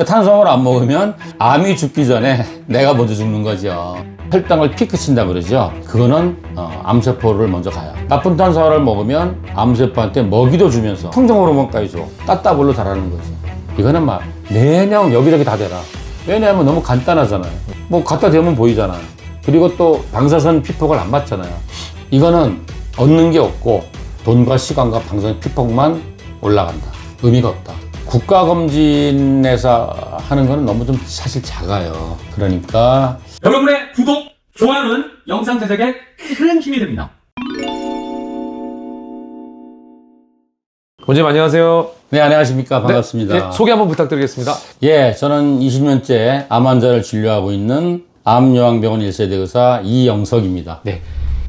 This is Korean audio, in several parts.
그 탄수화물 안 먹으면 암이 죽기 전에 내가 먼저 죽는 거죠. 혈당을 피크 친다 그러죠. 그거는 어, 암세포를 먼저 가요. 나쁜 탄수화물을 먹으면 암세포한테 먹이도 주면서 성장 호르몬까지 줘. 따따블로 자라는 거지. 이거는 막 매년 여기저기 다 되라. 왜냐하면 너무 간단하잖아요. 뭐 갖다 대면 보이잖아 요. 그리고 또 방사선 피폭을 안 맞잖아요. 이거는 얻는 게 없고 돈과 시간과 방사선 피폭만 올라간다. 의미가 없다. 국가검진에서 하는 거는 너무 좀 사실 작아요. 그러니까 여러분의 구독, 좋아요는 영상 제작에 큰 힘이 됩니다. 원장님 안녕하세요. 네 안녕하십니까 반갑습니다. 네, 소개 한번 부탁드리겠습니다. 예, 저는 20년째 암 환자를 진료하고 있는 암요양병원 1세대 의사 이영석입니다. 네.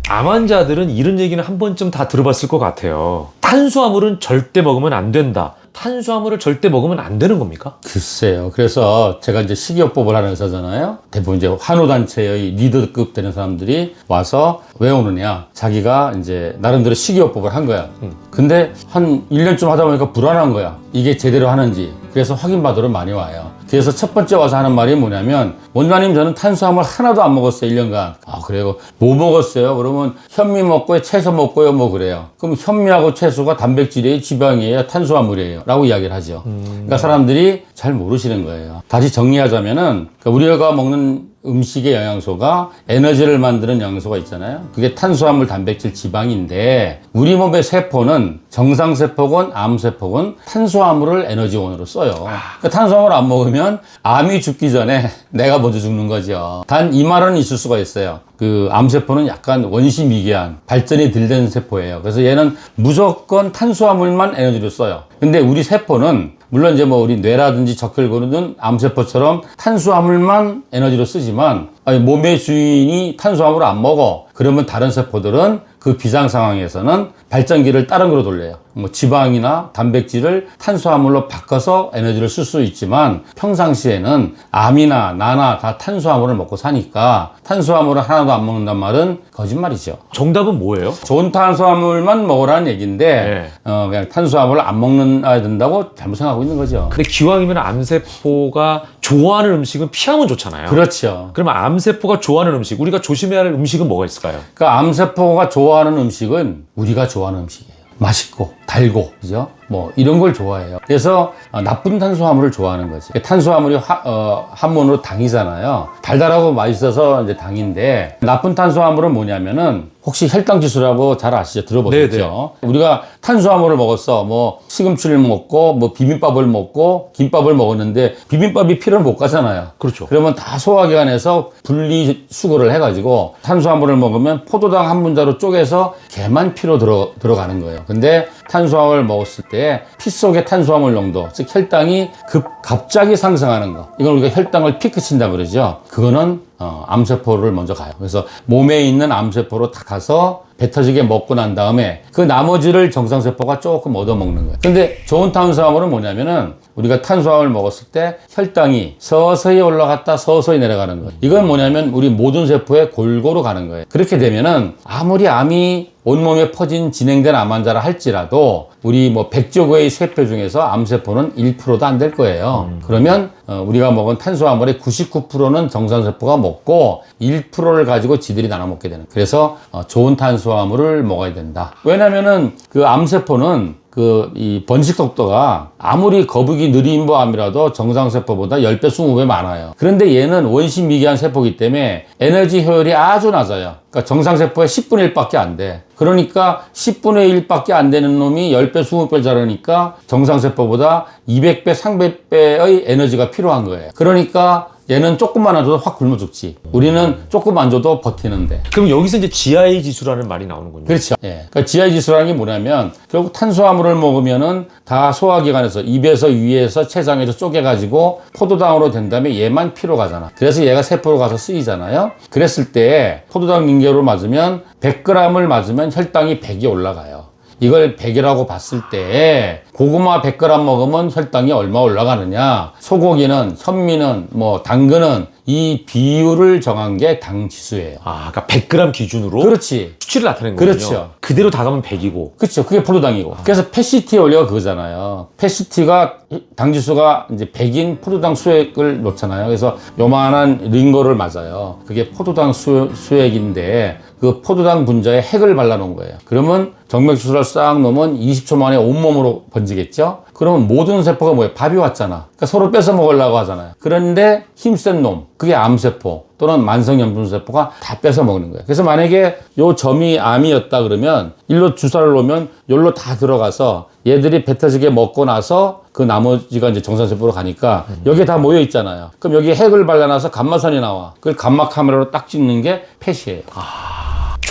암 환자들은 이런 얘기는 한 번쯤 다 들어봤을 것 같아요. 탄수화물은 절대 먹으면 안 된다. 탄수화물을 절대 먹으면 안 되는 겁니까? 글쎄요. 그래서 제가 이제 식이요법을 하는 의사잖아요. 대부분 이제 환우단체의 리더급 되는 사람들이 와서 왜 오느냐. 자기가 이제 나름대로 식이요법을 한 거야. 근데 한 1년쯤 하다 보니까 불안한 거야. 이게 제대로 하는지. 그래서 확인받으러 많이 와요. 그래서 첫 번째 와서 하는 말이 뭐냐면, 원장님 저는 탄수화물 하나도 안 먹었어요, 1년간. 아, 그래요? 뭐 먹었어요? 그러면 현미 먹고요, 채소 먹고요, 뭐 그래요. 그럼 현미하고 채소가 단백질이에요, 지방이에요, 탄수화물이에요? 라고 이야기를 하죠. 그러니까 사람들이 잘 모르시는 거예요. 다시 정리하자면은, 그러니까 우리가 먹는 음식의 영양소가 에너지를 만드는 영양소가 있잖아요. 그게 탄수화물, 단백질, 지방인데 우리 몸의 세포는 정상 세포건 암 세포건 탄수화물을 에너지원으로 써요. 그러니까 탄수화물 안 먹으면 암이 죽기 전에 내가 먼저 죽는 거죠. 단 이 말은 있을 수가 있어요. 그 암세포는 약간 원시 미개한 발전이 덜 된 세포예요. 그래서 얘는 무조건 탄수화물만 에너지로 써요. 근데 우리 세포는 물론 이제 뭐 우리 뇌라든지 적혈구는 암세포처럼 탄수화물만 에너지로 쓰지만 아니, 몸의 주인이 탄수화물을 안 먹어. 그러면 다른 세포들은 그 비상 상황에서는 발전기를 다른 거로 돌려요. 뭐 지방이나 단백질을 탄수화물로 바꿔서 에너지를 쓸 수 있지만 평상시에는 암이나 나나 다 탄수화물을 먹고 사니까 탄수화물을 하나도 안 먹는단 말은 거짓말이죠. 정답은 뭐예요? 좋은 탄수화물만 먹으라는 얘기인데 네. 어, 그냥 탄수화물을 안 먹는야 된다고 잘못 생각하고 있는 거죠. 근데 기왕이면 암세포가 좋아하는 음식은 피하면 좋잖아요. 그렇죠. 그러면 암세포가 좋아하는 음식, 우리가 조심해야 할 음식은 뭐가 있을까요? 그러니까 암세포가 좋아 하는 음식은 우리가 좋아하는 음식이에요. 맛있고 달고 그죠? 뭐 이런 걸 좋아해요. 그래서 어, 나쁜 탄수화물을 좋아하는 거지. 탄수화물이 화- 어, 한문으로 당이잖아요. 달달하고 맛있어서 이제 당인데 나쁜 탄수화물은 뭐냐면은 혹시 혈당 지수라고 잘 아시죠? 들어보셨죠? 우리가 탄수화물을 먹었어. 뭐 시금치를 먹고 뭐 비빔밥을 먹고 김밥을 먹었는데 비빔밥이 피를 못 가잖아요. 그렇죠. 그러면 다 소화기관에서 분리 수거를 해가지고 탄수화물을 먹으면 포도당 한 분자로 쪼개서 걔만 피로 들어, 들어가는 거예요. 근데 탄수화물 먹었을 때 피 속의 탄수화물 농도, 즉 혈당이 급 갑자기 상승하는 거. 이걸 우리가 혈당을 피크 친다 그러죠. 그거는 어, 암세포를 먼저 가요. 그래서 몸에 있는 암세포로 다 가서 배 터지게 먹고 난 다음에 그 나머지를 정상세포가 조금 얻어먹는 거예요. 근데 좋은 탄수화물은 뭐냐면은 우리가 탄수화물 먹었을 때 혈당이 서서히 올라갔다 서서히 내려가는 거예요. 이건 뭐냐면 우리 모든 세포에 골고루 가는 거예요. 그렇게 되면은 아무리 암이 온몸에 퍼진 진행된 암 환자라 할지라도 우리 뭐 100조 개의 세포 중에서 암세포는 1%도 안 될 거예요. 그러면 어, 우리가 먹은 탄수화물의 99%는 정상세포가 먹고 1%를 가지고 지들이 나눠 먹게 되는. 그래서 어, 좋은 탄수화물을 먹어야 된다. 왜냐면은 그 암세포는 그 이 번식 속도가 아무리 거북이 느린 암이라도 정상세포보다 10배, 20배 많아요. 그런데 얘는 원심 미개한 세포이기 때문에 에너지 효율이 아주 낮아요. 그러니까 정상세포의 10분의 1밖에 안 돼. 그러니까 10분의 1밖에 안 되는 놈이 10배, 20배 자라니까 정상세포보다 200배, 300배의 에너지가 필요한 거예요. 그러니까 얘는 조금만 안 줘도 확 굶어 죽지. 우리는 조금 안 줘도 버티는데. 그럼 여기서 이제 GI 지수라는 말이 나오는군요. 그렇죠. 예. 그러니까 GI 지수라는 게 뭐냐면 결국 탄수화물을 먹으면은 다 소화기관에서 입에서 위에서 췌장에서 쪼개가지고 포도당으로 된 다음에 얘만 피로 가잖아. 그래서 얘가 세포로 가서 쓰이잖아요. 그랬을 때 포도당 링겔로 맞으면 100g을 맞으면 혈당이 100이 올라가요. 이걸 100이라고 봤을 때 고구마 100g 먹으면 혈당이 얼마 올라가느냐 소고기는 현미는 뭐 당근은 이 비율을 정한 게 당 지수예요. 아, 그러니까 100g 기준으로 그렇지. 수치를 나타낸 거군요. 그렇죠. 그대로 다 가면 100이고. 그렇죠. 그게 포도당이고. 그래서 패시티 원리가 그거잖아요. 패시티가 당 지수가 이제 100인 포도당 수액을 놓잖아요. 그래서 요만한 링거를 맞아요. 그게 포도당 수, 수액인데 그 포도당 분자에 핵을 발라놓은 거예요. 그러면 정맥주사를 싹 놓으면 20초 만에 온몸으로 번지겠죠? 그러면 모든 세포가 뭐예요? 밥이 왔잖아. 그러니까 서로 뺏어 먹으려고 하잖아요. 그런데 힘센 놈, 그게 암세포 또는 만성염분세포가 다 뺏어 먹는 거예요. 그래서 만약에 요 점이 암이었다 그러면 일로 주사를 놓으면 여기로 다 들어가서 얘들이 배 터지게 먹고 나서 그 나머지가 이제 정상세포로 가니까 여기에 다 모여 있잖아요. 그럼 여기 핵을 발라놔서 감마선이 나와. 그걸 감마 카메라로 딱 찍는 게 펫이에요.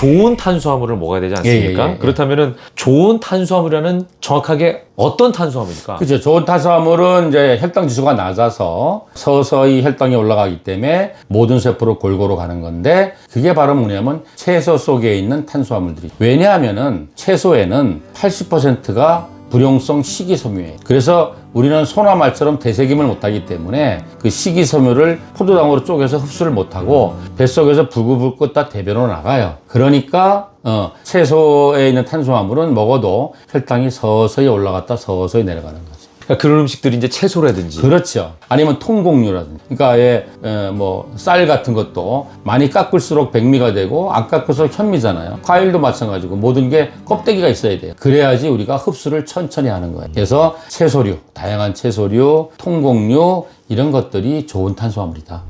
좋은 탄수화물을 먹어야 되지 않습니까? 예, 예, 예. 그렇다면은 좋은 탄수화물이라는 정확하게 어떤 탄수화물일까? 그렇죠. 좋은 탄수화물은 이제 혈당 지수가 낮아서 서서히 혈당이 올라가기 때문에 모든 세포로 골고루 가는 건데 그게 바로 뭐냐면 채소 속에 있는 탄수화물들이. 왜냐하면은 채소에는 80%가 불용성 식이섬유예요. 그래서 우리는 소나 말처럼 되새김을 못하기 때문에 그 식이섬유를 포도당으로 쪼개서 흡수를 못하고 뱃속에서 부글부글 끓다 대변으로 나가요. 그러니까 어, 채소에 있는 탄수화물은 먹어도 혈당이 서서히 올라갔다 서서히 내려가는 거죠. 그러니까 그런 음식들이 이제 채소라든지 그렇죠. 아니면 통곡류라든지. 그러니까 예, 뭐 쌀 같은 것도 많이 깎을수록 백미가 되고 안 깎을수록 현미잖아요. 과일도 마찬가지고 모든 게 껍데기가 있어야 돼요. 그래야지 우리가 흡수를 천천히 하는 거예요. 그래서 채소류, 다양한 채소류, 통곡류 이런 것들이 좋은 탄수화물이다.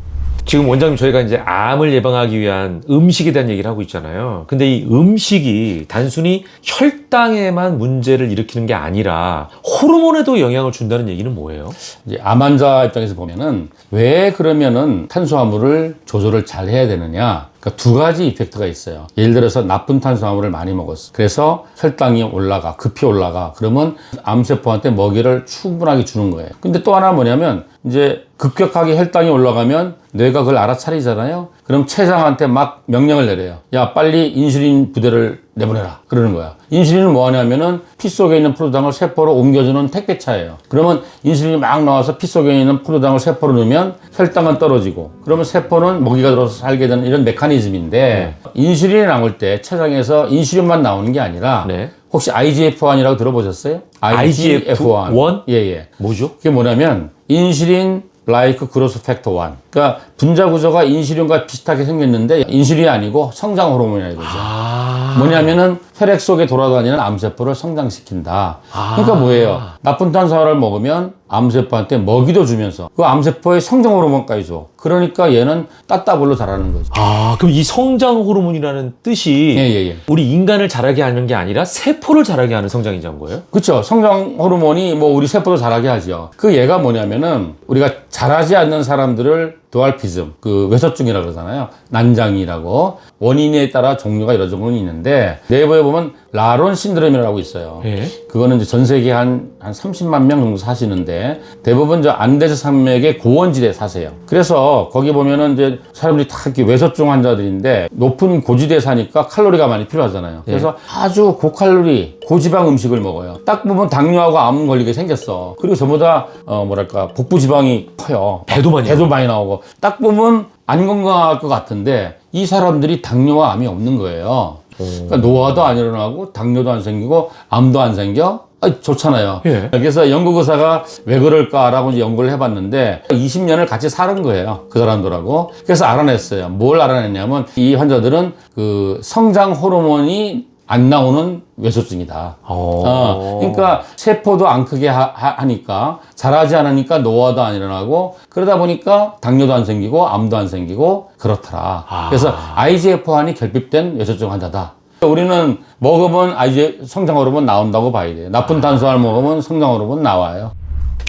지금 원장님 저희가 이제 암을 예방하기 위한 음식에 대한 얘기를 하고 있잖아요. 근데 이 음식이 단순히 혈당에만 문제를 일으키는 게 아니라 호르몬에도 영향을 준다는 얘기는 뭐예요? 이제 암 환자 입장에서 보면은 왜 그러면은 탄수화물을 조절을 잘 해야 되느냐? 그러니까 두 가지 이펙트가 있어요. 예를 들어서 나쁜 탄수화물을 많이 먹었어. 그래서 혈당이 올라가, 급히 올라가. 그러면 암세포한테 먹이를 충분하게 주는 거예요. 근데 또 하나 뭐냐면 이제 급격하게 혈당이 올라가면 뇌가 그걸 알아차리잖아요. 그럼 췌장한테 막 명령을 내려요. 야, 빨리 인슐린 부대를 내보내라. 그러는 거야. 인슐린은 뭐 하냐면은 피 속에 있는 포도당을 세포로 옮겨주는 택배차예요. 그러면 인슐린이 막 나와서 피 속에 있는 포도당을 세포로 넣으면 혈당은 떨어지고 그러면 세포는 먹이가 들어서 살게 되는 이런 메커니즘인데 인슐린이 나올 때 췌장에서 인슐린만 나오는 게 아니라 네. 혹시 IGF-1이라고 들어보셨어요? IGF-1? 예, 예. 뭐죠? 그게 뭐냐면 인슐린 라이크 그로스 팩터 1. 그러니까 분자 구조가 인슐린과 비슷하게 생겼는데 인슐린이 아니고 성장 호르몬이라 이거죠. 아, 뭐냐면은 혈액 속에 돌아다니는 암세포를 성장시킨다. 아. 그러니까 뭐예요? 나쁜 탄수화물을 먹으면 암세포한테 먹이도 주면서 그 암세포의 성장 호르몬까지 줘. 그러니까 얘는 따따블로 자라는 거죠. 아, 그럼 이 성장 호르몬이라는 뜻이 예, 예, 예. 우리 인간을 자라게 하는 게 아니라 세포를 자라게 하는 성장이자는 거예요? 그렇죠. 성장 호르몬이 뭐 우리 세포도 자라게 하죠. 그 얘가 뭐냐면은 우리가 자라지 않는 사람들을 도알피즘, 그 외서증이라고 그러잖아요. 난장이라고 원인에 따라 종류가 여러 종류는 있는데 내부에 보면 라론 신드롬이라고 있어요. 예. 그거는 이제 전 세계 한, 한 30만 명 정도 사시는데 대부분 저 안데스 산맥의 고원지대에 사세요. 그래서 거기 보면은 이제 사람들이 다 이렇게 외서증 환자들인데 높은 고지대에 사니까 칼로리가 많이 필요하잖아요. 그래서 아주 고칼로리, 고지방 음식을 먹어요. 딱 보면 당뇨하고 암 걸리게 생겼어. 그리고 전부 다, 어, 뭐랄까, 복부 지방이 커요. 배도 많이 배도 많이 나오고. 딱 보면 안 건강할 것 같은데 이 사람들이 당뇨와 암이 없는 거예요. 그러니까 노화도 안 일어나고 당뇨도 안 생기고 암도 안 생겨. 아, 좋잖아요. 예. 그래서 영국 의사가 왜 그럴까라고 연구를 해봤는데 20년을 같이 사는 거예요. 그 사람들하고. 그래서 알아냈어요. 뭘 알아냈냐면 이 환자들은 그 성장 호르몬이 안 나오는 외소증이다. 어. 어, 그러니까 세포도 안 크게 하, 니까 자라지 않으니까 노화도 안 일어나고 그러다 보니까 당뇨도 안 생기고 암도 안 생기고 그렇더라. 아. 그래서 IGF-1이 결핍된 외소증 환자다. 우리는 먹으면 IGF 성장 호르몬 나온다고 봐야 돼요. 나쁜 탄수화물 먹으면 성장 호르몬 나와요.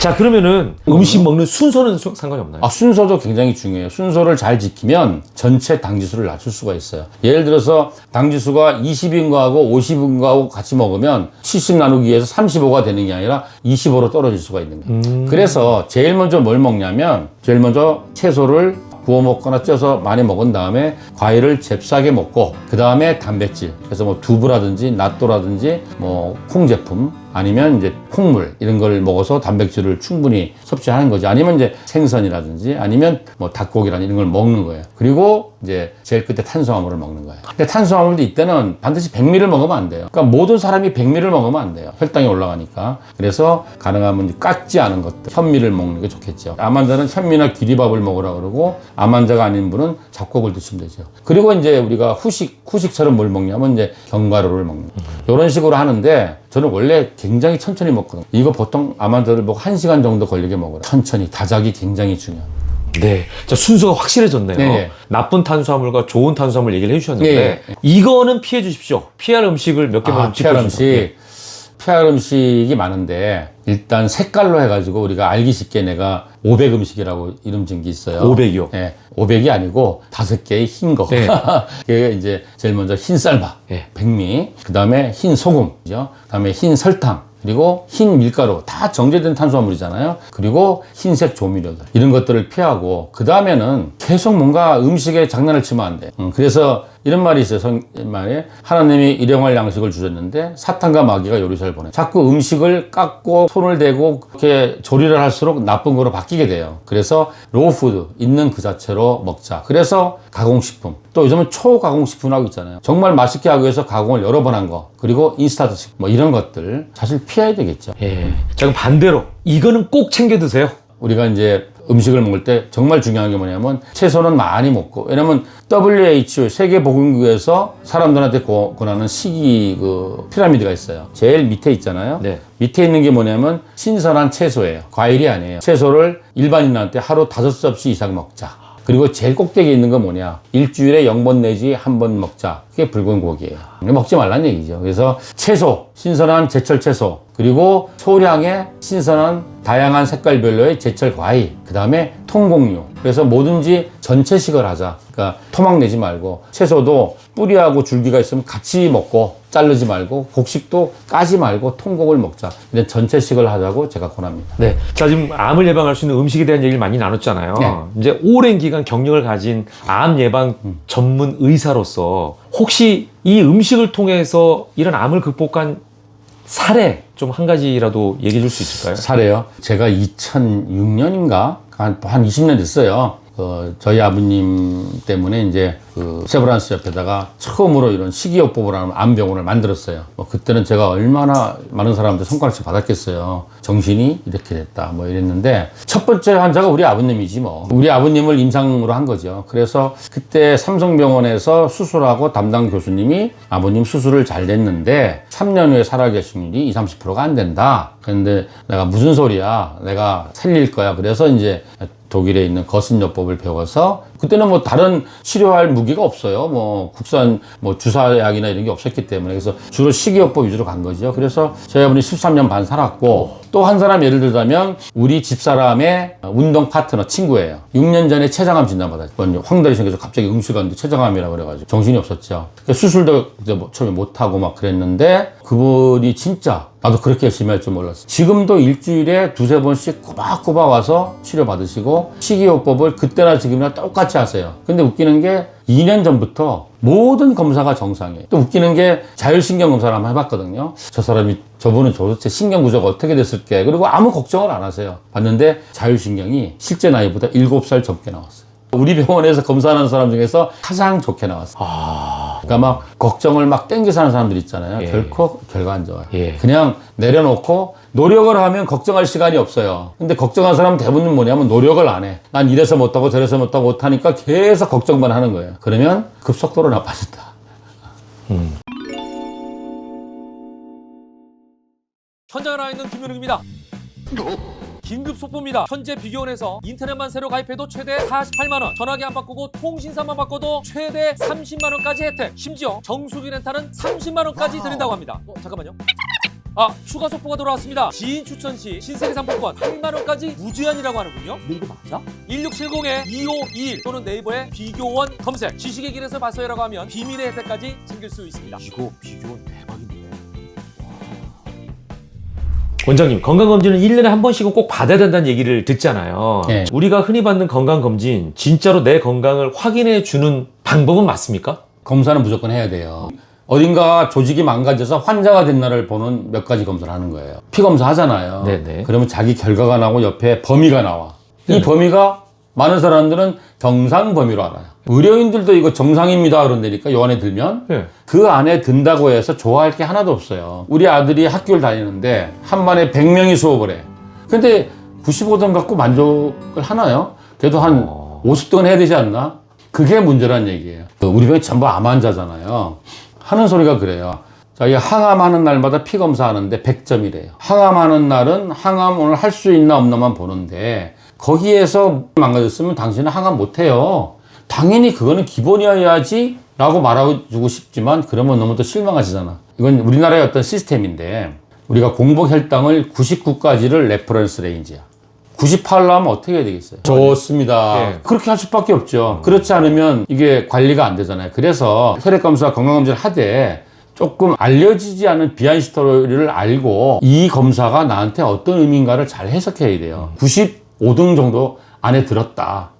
자, 그러면은 음식 먹는 순서는 수- 상관이 없나요? 아, 순서도 굉장히 중요해요. 순서를 잘 지키면 전체 당지수를 낮출 수가 있어요. 예를 들어서 당지수가 20인 거하고 50인 거하고 같이 먹으면 70 나누기 위해서 35가 되는 게 아니라 25로 떨어질 수가 있는 거예요. 그래서 제일 먼저 뭘 먹냐면 제일 먼저 채소를 구워 먹거나 쪄서 많이 먹은 다음에 과일을 잽싸게 먹고 그 다음에 단백질 그래서 뭐 두부라든지 낫또라든지 뭐 콩 제품 아니면 이제 콩물 이런 걸 먹어서 단백질을 충분히 섭취하는 거죠. 아니면 이제 생선이라든지 아니면 뭐 닭고기라든지 이런 걸 먹는 거예요. 그리고 이제 제일 끝에 탄수화물을 먹는 거예요. 근데 탄수화물도 이때는 반드시 백미를 먹으면 안 돼요. 그러니까 모든 사람이 백미를 먹으면 안 돼요. 혈당이 올라가니까. 그래서 가능하면 깎지 않은 것들, 현미를 먹는 게 좋겠죠. 암 환자는 현미나 기리밥을 먹으라 그러고 암 환자가 아닌 분은 잡곡을 드시면 되죠. 그리고 이제 우리가 후식, 후식처럼 뭘 먹냐면 이제 견과류를 먹는. 이런 식으로 하는데 저는 원래 굉장히 천천히 먹거든요. 이거 보통 암 환자들 보고 1시간 정도 걸리게 먹어요. 천천히 다작이 굉장히 중요해요. 네. 자, 순서가 확실해졌네요. 네. 나쁜 탄수화물과 좋은 탄수화물 얘기를 해주셨는데, 네. 이거는 피해 주십시오. 피할 음식을 몇 개만 아, 피할 짚어주시죠. 네. 음식. 피 할 음식이 많은데 일단 색깔로 해가지고 우리가 알기 쉽게 내가 500 음식이라고 이름 지은 게 있어요. 500이요? 네, 500이 아니고 다섯 개의 흰 거. 네. 그게 이제 제일 먼저 흰 쌀밥, 네. 백미, 그 다음에 흰 소금, 그죠? 그 다음에 흰 설탕. 그리고 흰 밀가루 다 정제된 탄수화물이잖아요. 그리고 흰색 조미료들 이런 것들을 피하고 그 다음에는 계속 뭔가 음식에 장난을 치면 안 돼. 음, 그래서 이런 말이 있어요. 성말에 하나님이 일용할 양식을 주셨는데 사탄과 마귀가 요리사를 보내. 자꾸 음식을 깎고 손을 대고 그렇게 조리를 할수록 나쁜 거로 바뀌게 돼요. 그래서 로우푸드 있는 그 자체로 먹자. 그래서 가공식품 또 요즘은 초가공식품 하고 있잖아요. 정말 맛있게 하기 위해서 가공을 여러 번 한 거. 그리고 인스타트 뭐 이런 것들 사실 피해야 되겠죠. 예. 자, 그럼 반대로, 이거는 꼭 챙겨 드세요. 우리가 이제 음식을 먹을 때 정말 중요한 게 뭐냐면 채소는 많이 먹고 왜냐면 WHO 세계보건기구에서 사람들한테 고- 권하는 식이 그 피라미드가 있어요. 제일 밑에 있잖아요. 네. 밑에 있는 게 뭐냐면 신선한 채소예요. 과일이 아니에요. 채소를 일반인한테 하루 다섯 접시 이상 먹자. 그리고 제일 꼭대기에 있는 건 뭐냐? 일주일에 0번 내지 한 번 먹자. 그게 붉은 고기예요. 먹지 말란 얘기죠. 그래서 채소, 신선한 제철 채소, 그리고 소량의 신선한 다양한 색깔별로의 제철 과일, 그 다음에 통곡류. 그래서 뭐든지 전체식을 하자. 그러니까 토막 내지 말고 채소도 뿌리하고 줄기가 있으면 같이 먹고 자르지 말고 곡식도 까지 말고 통곡을 먹자. 이런 전체식을 하자고 제가 권합니다. 네. 자, 지금 암을 예방할 수 있는 음식에 대한 얘기를 많이 나눴잖아요. 네. 이제 오랜 기간 경력을 가진 암 예방 전문 의사로서 혹시 이 음식을 통해서 이런 암을 극복한 사례 좀 한 가지라도 얘기해 줄 수 있을까요? 사례요. 제가 2006년인가 한, 한 20년 됐어요. 그 저희 아버님 때문에 이제 그 세브란스 옆에다가 처음으로 이런 식이요법을 암병원을 만들었어요. 뭐 그때는 제가 얼마나 많은 사람한테 손가락질 받았겠어요. 정신이 이렇게 됐다 뭐 이랬는데 첫 번째 환자가 우리 아버님이지 뭐. 우리 아버님을 임상으로 한 거죠. 그래서 그때 삼성병원에서 수술하고 담당 교수님이 아버님 수술을 잘 됐는데 3년 후에 살아계신 일이 20, 30%가 안 된다. 그런데 내가 무슨 소리야. 내가 살릴 거야. 그래서 이제 독일에 있는 거슴요법을 배워서 그때는 뭐 다른 치료할 무기가 없어요. 뭐 국산 뭐 주사약이나 이런 게 없었기 때문에 그래서 주로 식이요법 위주로 간 거죠. 그래서 저희 아버님 13년 반 살았고 또 한 사람 예를 들자면 우리 집사람의 운동 파트너 친구예요. 6년 전에 췌장암 진단받았죠. 황달이 생겨서 갑자기 응시가 왔는데 췌장암이라고 그래가지고 정신이 없었죠. 그러니까 수술도 뭐 처음에 못하고 막 그랬는데 그분이 진짜 나도 그렇게 열심히 할 줄 몰랐어. 지금도 일주일에 두세 번씩 꼬박꼬박 와서 치료받으시고 식이요법을 그때나 지금이나 똑같이 하세요. 근데 웃기는 게 2년 전부터 모든 검사가 정상이에요. 또 웃기는 게 자율신경 검사를 한번 해봤거든요. 저 사람이 저분은 도대체 신경 구조가 어떻게 됐을게. 그리고 아무 걱정을 안 하세요. 봤는데 자율신경이 실제 나이보다 7살 젊게 나왔어요. 우리 병원에서 검사하는 사람 중에서 가장 좋게 나왔어요. 그러니까 막 걱정을 막 땡겨서 하는 사람들 있잖아요. 예. 결코 결과 안 좋아요. 예. 그냥 내려놓고 노력을 하면 걱정할 시간이 없어요. 근데 걱정한 사람은 대부분 뭐냐면 노력을 안 해. 난 이래서 못하고 저래서 못하고 못하니까 계속 걱정만 하는 거예요. 그러면 급속도로 나빠진다. 현장에 나와 있는 김현욱입니다. 긴급 속보입니다. 현재 비교원에서 인터넷만 새로 가입해도 최대 48만 원, 전화기 안 바꾸고 통신사만 바꿔도 최대 30만 원까지 혜택. 심지어 정수기 렌탈은 30만 원까지 드린다고 합니다. 어, 잠깐만요. 아, 추가 속보가 돌아왔습니다. 지인 추천 시 신세계 상품권 8만 원까지 무제한이라고 하는군요. 근데 이거 맞아? 1670-2521 또는 네이버에 비교원 검색. 지식의 길에서 봤어요라고 하면 비밀의 혜택까지 챙길 수 있습니다. 이거 비교원 대박인데. 원장님, 건강검진은 1년에 한 번씩은 꼭 받아야 된다는 얘기를 듣잖아요. 네. 우리가 흔히 받는 건강검진, 진짜로 내 건강을 확인해 주는 방법은 맞습니까? 검사는 무조건 해야 돼요. 어딘가 조직이 망가져서 환자가 된 날을 보는 몇 가지 검사를 하는 거예요. 피 검사 하잖아요. 네네. 그러면 자기 결과가 나오고 옆에 범위가 나와. 이 범위가 많은 사람들은 정상 범위로 알아요. 의료인들도 이거 정상입니다 그런다니까 요 안에 들면 네. 그 안에 든다고 해서 좋아할 게 하나도 없어요. 우리 아들이 학교를 다니는데 한 반에 100명이 수업을 해. 근데 95등 갖고 만족을 하나요? 그래도 한 50등은 해야 되지 않나? 그게 문제란 얘기예요. 그 우리 병이 전부 암 환자잖아요. 하는 소리가 그래요. 자기 항암하는 날마다 피 검사하는데 100점이래요. 항암하는 날은 항암 오늘 할 수 있나 없나만 보는데 거기에서 망가졌으면 당신은 항암 못해요. 당연히 그거는 기본이어야지 라고 말해주고 싶지만 그러면 너무 또 실망하시잖아. 이건 우리나라의 어떤 시스템인데 우리가 공복 혈당을 99까지를 레퍼런스 레인지야. 98로 하면 어떻게 해야 되겠어요? 좋습니다. 예. 그렇게 할 수밖에 없죠. 그렇지 않으면 이게 관리가 안 되잖아요. 그래서 혈액검사와 건강검진을 하되 조금 알려지지 않은 비하인드 스토리를 알고 이 검사가 나한테 어떤 의미인가를 잘 해석해야 돼요. 95등 정도 안에 들었다.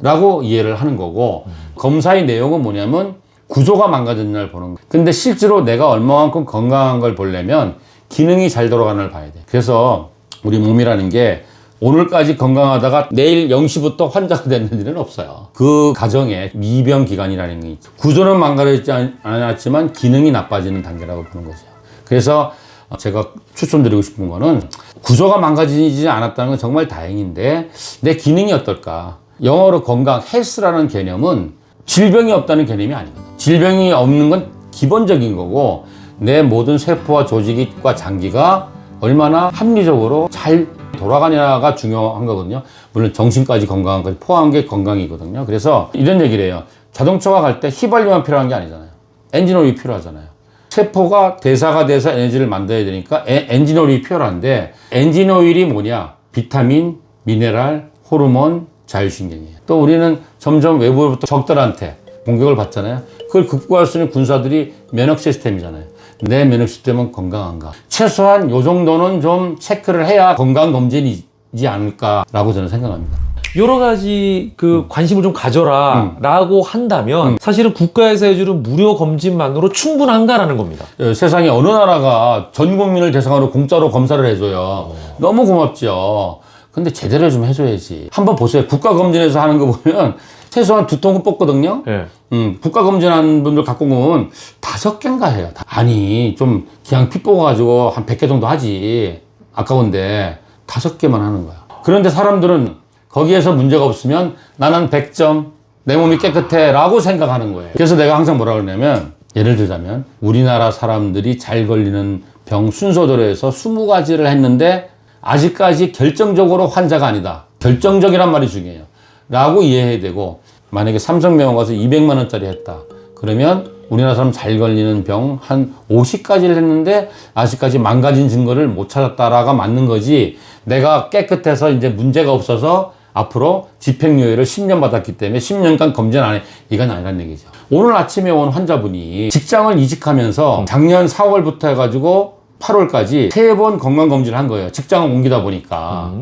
라고 이해를 하는 거고 검사의 내용은 뭐냐면 구조가 날 보는 거. 근데 실제로 내가 얼마만큼 건강한 걸 보려면 기능이 잘 돌아가는 걸 봐야 돼. 그래서 우리 몸이라는 게 오늘까지 건강하다가 내일 0시부터 환자가 되는 일은 없어요. 그 과정에 미병 기간이라는 게 있죠. 구조는 망가지지 않- 않았지만 기능이 나빠지는 단계라고 보는 거죠. 그래서 제가 추천드리고 싶은 거는 구조가 망가지지 않았다는 건 정말 다행인데 내 기능이 어떨까? 영어로 건강, 헬스라는 개념은 질병이 없다는 개념이 아니거든. 질병이 없는 건 기본적인 거고 내 모든 세포와 조직과 장기가 얼마나 합리적으로 잘 돌아가냐가 중요한 거거든요. 물론 정신까지 건강한 것이 포함한 게 건강이거든요. 그래서 이런 얘기를 해요. 자동차가 갈 때 휘발유만 필요한 게 아니잖아요. 엔진오일이 필요하잖아요. 세포가 대사가 돼서 에너지를 만들어야 되니까 에- 엔진 오일이 필요한데 엔진 오일이 뭐냐? 비타민, 미네랄, 호르몬, 자율신경이에요. 또 우리는 점점 외부로부터 적들한테 공격을 받잖아요. 그걸 극복할 수 있는 군사들이 면역 시스템이잖아요. 내 면역 시스템은 건강한가? 최소한 요 정도는 좀 체크를 해야 건강 검진이지 않을까라고 저는 생각합니다. 여러 가지 그 관심을 좀 가져라 라고 한다면 사실은 국가에서 해주는 무료 검진만으로 충분한가라는 겁니다. 어, 세상에 어느 나라가 전 국민을 대상으로 공짜로 검사를 해줘요. 너무 고맙죠. 근데 제대로 좀 해줘야지. 한번 보세요. 국가검진에서 하는 거 보면 최소한 두 통은 뽑거든요. 예. 음, 국가검진하는 분들 갖고 오면 다섯 개인가 해요. 다- 아니, 좀 그냥 피 뽑아가지고 한 100개 정도 하지. 아까운데 다섯 개만 하는 거야. 그런데 사람들은 거기에서 문제가 없으면 나는 100점, 내 몸이 깨끗해 라고 생각하는 거예요. 그래서 내가 항상 뭐라 그러냐면 예를 들자면 우리나라 사람들이 잘 걸리는 병 순서대로 해서 20가지를 했는데 아직까지 결정적으로 환자가 아니다. 결정적이란 말이 중요해요. 라고 이해해야 되고 만약에 삼성병원 가서 200만 원짜리 했다. 그러면 우리나라 사람 잘 걸리는 병 한 50가지를 했는데 아직까지 망가진 증거를 못 찾았다라가 맞는 거지. 내가 깨끗해서 이제 문제가 없어서 앞으로 집행유예를 10년 받았기 때문에 10년간 검진 안 해. 이건 아니란 얘기죠. 오늘 아침에 온 환자분이 직장을 이직하면서 작년 4월부터 해가지고 8월까지 세 번 건강검진을 한 거예요. 직장을 옮기다 보니까.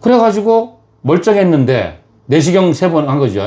그래가지고 멀쩡했는데 내시경 세 번 한 거죠.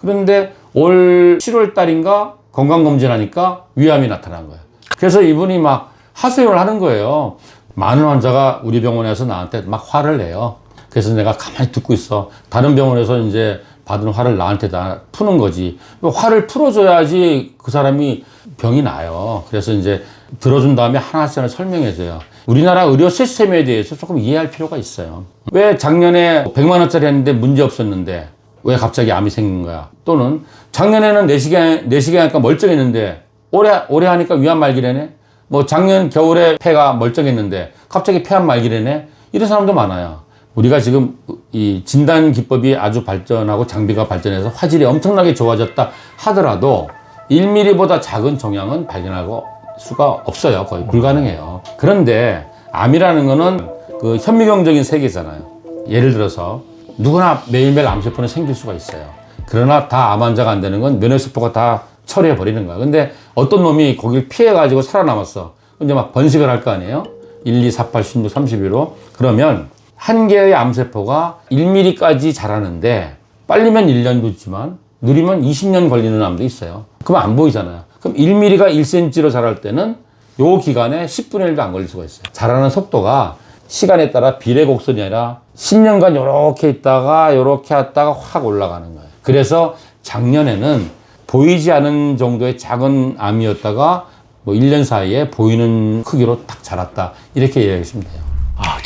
그런데 올 7월 달인가 건강검진 하니까 위암이 나타난 거예요. 그래서 이분이 막 하소연을 하는 거예요. 많은 환자가 우리 병원에서 나한테 막 화를 내요. 그래서 내가 가만히 듣고 있어. 다른 병원에서 이제 받은 화를 나한테 다 푸는 거지. 화를 풀어줘야지 그 사람이 병이 나요. 그래서 이제 들어준 다음에 하나씩 하나 설명해줘요. 우리나라 의료 시스템에 대해서 조금 이해할 필요가 있어요. 왜 작년에 100만 원짜리 했는데 문제 없었는데 왜 갑자기 암이 생긴 거야? 또는 작년에는 내시경 내시경 하니까 멀쩡했는데 올해 올해 하니까 위암 말기래네. 뭐 작년 겨울에 폐가 멀쩡했는데 갑자기 폐암 말기래네. 이런 사람도 많아요. 우리가 지금 이 진단 기법이 아주 발전하고 장비가 발전해서 화질이 엄청나게 좋아졌다 하더라도 1mm보다 작은 종양은 발견하고 수가 없어요. 거의 불가능해요. 그런데 암이라는 거는 그 현미경적인 세계잖아요. 예를 들어서 누구나 매일매일 암세포는 생길 수가 있어요. 그러나 다 암 환자가 안 되는 건 면역세포가 다 처리해 버리는 거야. 근데 어떤 놈이 거길 피해 가지고 살아남았어. 이제 막 번식을 할 거 아니에요? 1, 2, 4, 8, 16, 31로. 그러면 한 개의 암세포가 1mm까지 자라는데 빨리면 1년도 있지만 느리면 20년 걸리는 암도 있어요. 그럼 안 보이잖아요. 그럼 그럼 1mm가 1cm로 자랄 때는 요 기간에 10분의 1도 안 걸릴 수가 있어요. 자라는 속도가 시간에 따라 비례곡선이 아니라 10년간 요렇게 있다가 요렇게 왔다가 확 올라가는 거예요. 그래서 작년에는 보이지 않은 정도의 작은 암이었다가 뭐 1년 사이에 보이는 크기로 딱 자랐다. 이렇게 이해하시면 돼요.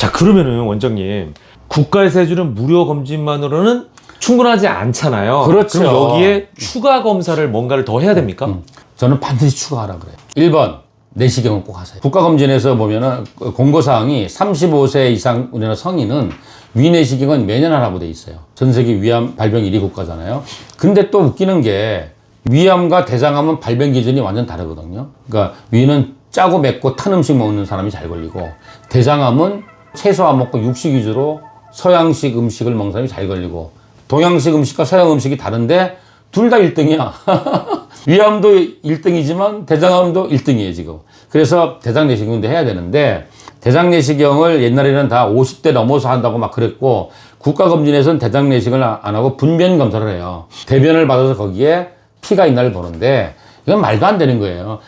아, 자 그러면은 원장님 국가에서 해주는 무료 검진만으로는 충분하지 않잖아요. 그렇죠. 럼 여기에 추가 검사를 뭔가를 더 해야 됩니까? 음. 저는 반드시 추가하라 그래요. 1번 내시경은 꼭 하세요. 국가검진에서 보면은 공고사항이 35세 이상 우리나라 성인은 위내시경은 매년 하라고 돼 있어요. 전 세계 위암 발병 1위 국가잖아요. 근데 또 웃기는 게 위암과 대장암은 발병 기준이 완전 다르거든요. 그러니까 위는 짜고 맵고 탄 음식 먹는 사람이 잘 걸리고 대장암은 채소 안 먹고 육식 위주로 서양식 음식을 먹는 사람이 잘 걸리고 동양식 음식과 서양 음식이 다른데 둘 다 1등이야. 위암도 1등이지만 대장암도 1등이에요, 지금. 그래서 대장 내시경도 해야 되는데 대장 내시경을 옛날에는 다 50대 넘어서 한다고 막 그랬고 국가검진에서는 대장 내시경을 안 하고 분변 검사를 해요. 대변을 받아서 거기에 피가 있나를 보는데 이건 말도 안 되는 거예요.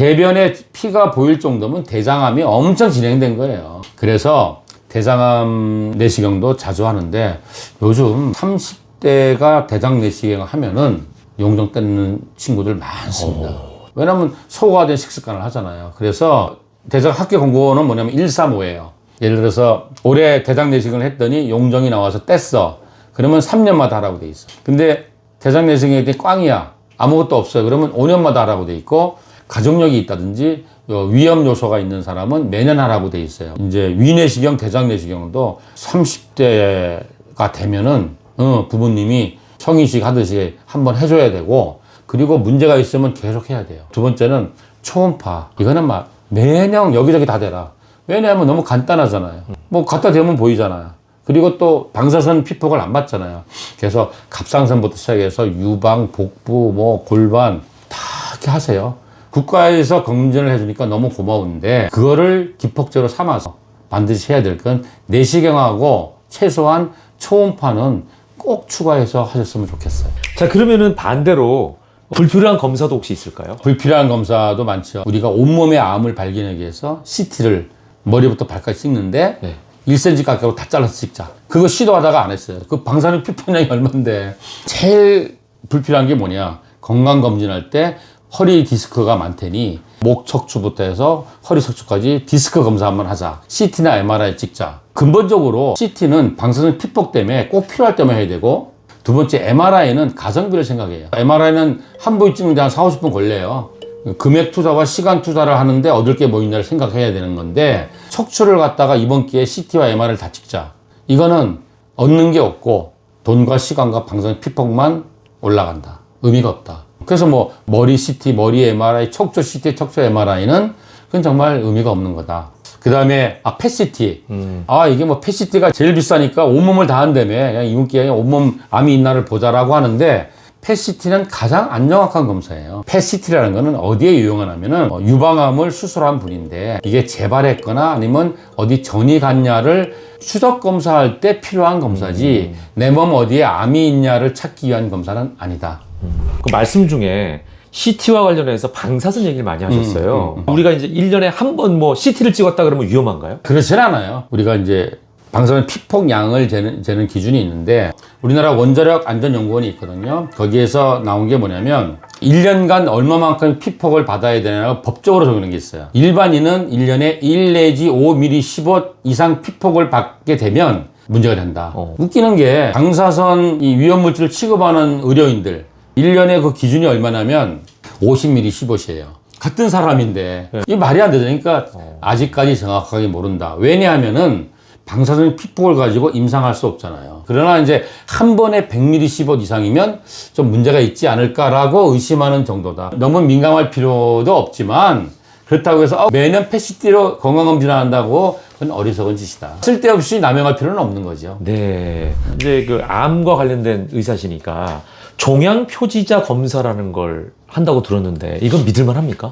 대변에 피가 보일 정도면 대장암이 엄청 진행된 거예요. 그래서 대장암 내시경도 자주 하는데 요즘 30대가 대장 내시경을 하면은 용종 떼는 친구들 많습니다. 왜냐면 소화된 식습관을 하잖아요. 그래서 대장 학교 공고는 뭐냐면 135예요. 예를 들어서 올해 대장 내시경을 했더니 용종이 나와서 뗐어. 그러면 3년마다 하라고 돼 있어. 근데 대장 내시경이 꽝이야. 아무것도 없어요. 그러면 5년마다 하라고 돼 있고 가족력이 있다든지 요 위험 요소가 있는 사람은 매년 하라고 돼 있어요. 이제 위내시경, 대장내시경도 30대가 되면은 어, 부모님이 성인식 하듯이 한번 해줘야 되고 그리고 문제가 있으면 계속 해야 돼요. 두 번째는 초음파. 이거는 막 매년 여기저기 다 대라. 왜냐하면 너무 간단하잖아요. 뭐 갖다 대면 보이잖아요. 그리고 또 방사선 피폭을 안 받잖아요. 그래서 갑상선부터 시작해서 유방, 복부, 뭐 골반 다 이렇게 하세요. 국가에서 검진을 해주니까 너무 고마운데 그거를 기폭제로 삼아서 반드시 해야 될 건 내시경하고 최소한 초음파는 꼭 추가해서 하셨으면 좋겠어요. 자 그러면은 반대로 불필요한 검사도 혹시 있을까요? 불필요한 검사도 많죠. 우리가 온몸의 암을 발견하기 위해서 CT를 머리부터 발까지 찍는데 네. 1cm 가까이 다 잘라서 찍자. 그거 시도하다가 안 했어요. 그 방사능 피폭량이 얼만데 제일 불필요한 게 뭐냐? 건강 검진할 때 허리 디스크가 많다니 목 척추부터 해서 허리 척추까지 디스크 검사 한번 하자. CT나 MRI 찍자. 근본적으로 CT는 방사능 피폭 때문에 꼭 필요할 때만 해야 되고 두 번째 MRI는 가성비를 생각해요. MRI는 한번 찍는데 한 4, 50분 걸려요. 금액 투자와 시간 투자를 하는데 얻을 게 뭐 있냐를 생각해야 되는 건데 척추를 갖다가 이번 기회에 CT와 MRI를 다 찍자. 이거는 얻는 게 없고 돈과 시간과 방사능 피폭만 올라간다. 의미가 없다. 그래서 뭐 머리 CT, 머리 MRI, 척추 CT, 척추 MRI는 그건 정말 의미가 없는 거다. 그 다음에 아 PET. 아 이게 뭐 PET가 제일 비싸니까 온몸을 다 한다며 그냥 이분기에 온몸 암이 있나를 보자라고 하는데 PET는 가장 안 정확한 검사예요. PET라는 거는 어디에 유용하냐면은 어, 유방암을 수술한 분인데 이게 재발했거나 아니면 어디 전이 갔냐를 추적 검사할 때 필요한 검사지 내몸 어디에 암이 있냐를 찾기 위한 검사는 아니다. 그 말씀 중에 CT와 관련해서 방사선 얘기를 많이 하셨어요. 우리가 이제 1년에 한 번 뭐 CT를 찍었다 그러면 위험한가요? 그렇진 않아요. 우리가 이제 방사선 피폭량을 재는, 재는 기준이 있는데 우리나라 원자력 안전연구원이 있거든요. 거기에서 나온 게 뭐냐면 1년간 얼마만큼 피폭을 받아야 되냐고 법적으로 정하는 게 있어요. 일반인은 1년에 1 내지 5mm 15 이상 피폭을 받게 되면 문제가 된다. 어. 웃기는 게 방사선 이 위험 물질을 취급하는 의료인들 1년에 그 기준이 얼마냐면 50mm 15시예요. 같은 사람인데 이 말이 안 되니까 아직까지 정확하게 모른다. 왜냐하면은 방사선 피폭을 가지고 임상할 수 없잖아요. 그러나 이제 한 번에 100mm 15 이상이면 좀 문제가 있지 않을까라고 의심하는 정도다. 너무 민감할 필요도 없지만 그렇다고 해서 어, 매년 패시티로 건강검진을 한다고 그건 어리석은 짓이다. 쓸데없이 남용할 필요는 없는 거죠. 네. 이제 그 암과 관련된 의사시니까 종양 표지자 검사라는 걸 한다고 들었는데 이건 믿을만 합니까?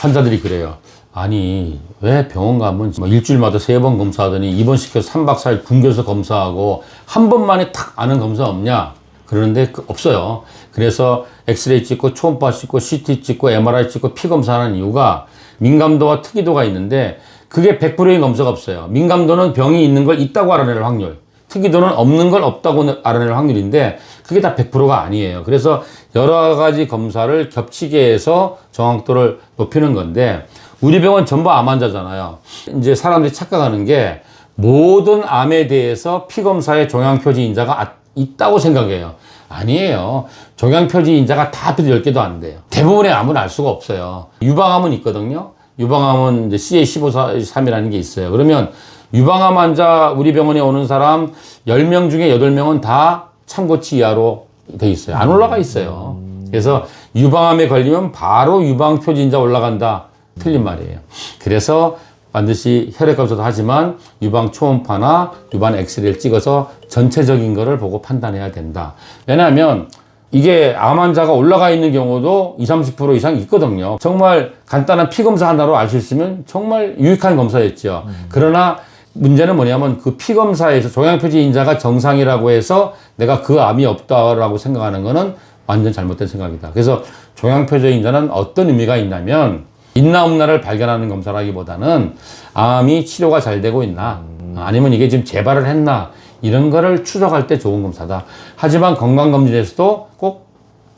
환자들이 그래요. 아니 왜 병원 가면 뭐 일주일마다 세 번 검사하더니 입원시켜서 3박 4일 굶겨서 검사하고 한 번만에 탁 아는 검사 없냐? 그러는데 그- 없어요. 그래서 엑스레이 찍고 초음파 찍고 CT 찍고 MRI 찍고 피 검사하는 이유가 민감도와 특이도가 있는데 그게 100%의 검사가 없어요. 민감도는 병이 있는 걸 있다고 알아낼 확률. 특이도는 없는 걸 없다고 알아낼 확률인데 그게 다 100%가 아니에요. 그래서 여러 가지 검사를 겹치게 해서 정확도를 높이는 건데 우리 병원 전부 암 환자잖아요. 이제 사람들이 착각하는 게 모든 암에 대해서 피 검사에 종양표지 인자가 아- 있다고 생각해요. 아니에요. 종양표지 인자가 다 합해도 10개도 안 돼요. 대부분의 암은 알 수가 없어요. 유방암은 있거든요. 유방암은 이제 CA15-3이라는 게 있어요. 그러면 유방암 환자 우리 병원에 오는 사람 10명 중에 8명은 다 참고치 이하로 돼 있어요. 안 올라가 있어요. 그래서 유방암에 걸리면 바로 유방 표진자 올라간다. 틀린 말이에요. 그래서 반드시 혈액 검사도 하지만 유방 초음파나 유방 엑스레이를 찍어서 전체적인 거를 보고 판단해야 된다. 왜냐하면 이게 암 환자가 올라가 있는 경우도 20, 30% 이상 있거든요. 정말 간단한 피 검사 하나로 알 수 있으면 정말 유익한 검사였죠. 그러나 문제는 뭐냐면 그 피 검사에서 종양표지 인자가 정상이라고 해서 내가 그 암이 없다라고 생각하는 거는 완전 잘못된 생각이다. 그래서 종양표지 인자는 어떤 의미가 있냐면 있나 없나를 발견하는 검사라기보다는 암이 치료가 잘 되고 있나 아니면 이게 지금 재발을 했나 이런 거를 추적할 때 좋은 검사다. 하지만 건강검진에서도 꼭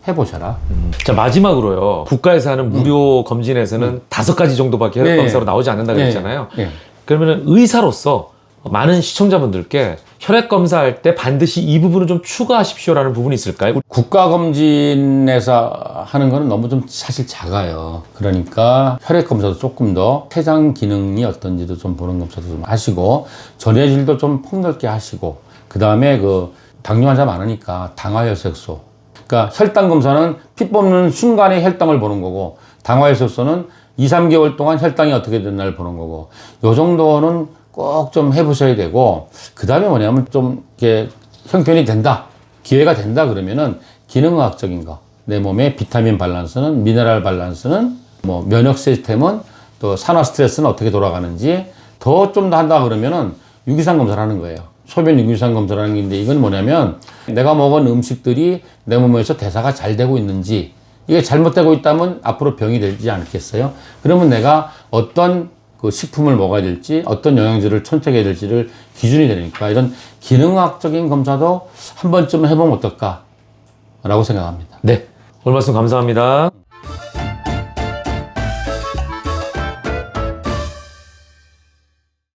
해보셔라. 자 마지막으로요. 국가에서 하는 무료 검진에서는 다섯 가지 정도밖에 혈액 네. 검사로 나오지 않는다 그랬잖아요. 예. 그러면 의사로서 많은 시청자분들께 혈액 검사할 때 반드시 이 부분을 좀 추가하십시오라는 부분이 있을까요? 국가검진에서 하는 거는 너무 좀 사실 작아요. 그러니까 혈액 검사도 조금 더 췌장 기능이 어떤지도 좀 보는 검사도 좀 하시고 전해질도 좀 폭넓게 하시고 그 다음에 그 당뇨 환자 많으니까 당화혈색소. 그러니까 혈당 검사는 피 뽑는 순간에 혈당을 보는 거고 당화혈색소는 2, 3개월 동안 혈당이 어떻게 됐나를 보는 거고 요 정도는 꼭 좀 해보셔야 되고 그 다음에 뭐냐면 좀 이렇게 형편이 된다 기회가 된다 그러면은 기능의학적인 거 내 몸의 비타민 밸런스는 미네랄 밸런스는 뭐 면역 시스템은 또 산화 스트레스는 어떻게 돌아가는지 더 좀 더 한다 그러면은 유기산 검사를 하는 거예요. 소변 유기산 검사라는 게 있는데 이건 뭐냐면 내가 먹은 음식들이 내 몸에서 대사가 잘 되고 있는지 이게 잘못되고 있다면 앞으로 병이 되지 않겠어요? 그러면 내가 어떤 그 식품을 먹어야 될지 어떤 영양제를 선택해야 될지를 기준이 되니까 이런 기능학적인 검사도 한 번쯤 해보면 어떨까 라고 생각합니다. 네. 오늘 말씀 감사합니다.